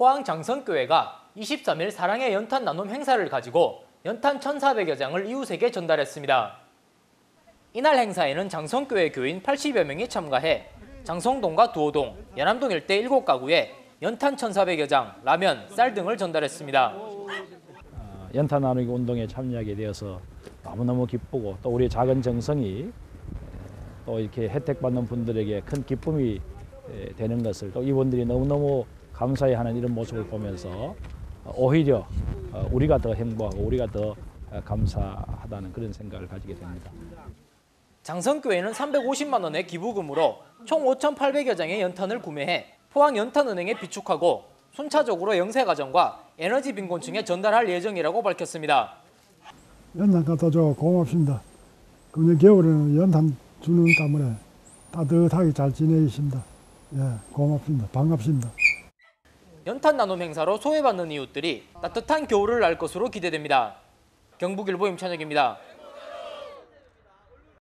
포항 장성교회가 23일 사랑의 연탄 나눔 행사를 가지고 연탄 1,400여 장을 이웃에게 전달했습니다. 이날 행사에는 장성교회 교인 80여 명이 참가해 장성동과 두호동, 연암동 일대 7가구에 연탄 1,400여 장, 라면, 쌀 등을 전달했습니다. 연탄 나누기 운동에 참여하게 되어서 너무너무 기쁘고 또 우리 작은 정성이 또 이렇게 혜택받는 분들에게 큰 기쁨이 되는 것을 또 이분들이 너무너무 감사해하는 이런 모습을 보면서 오히려 우리가 더 행복하고 우리가 더 감사하다는 그런 생각을 가지게 됩니다. 장성교회는 350만 원의 기부금으로 총 5,800여 장의 연탄을 구매해 포항 연탄은행에 비축하고 순차적으로 영세 가정과 에너지 빈곤층에 전달할 예정이라고 밝혔습니다. 연탄 갖다 줘 고맙습니다. 금년 겨울에는 연탄 주는 때문에 따뜻하게 잘 지내십니다. 예, 고맙습니다. 반갑습니다. 연탄 나눔 행사로 소외받는 이웃들이 따뜻한 겨울을 날 것으로 기대됩니다. 경북일보 임찬혁입니다.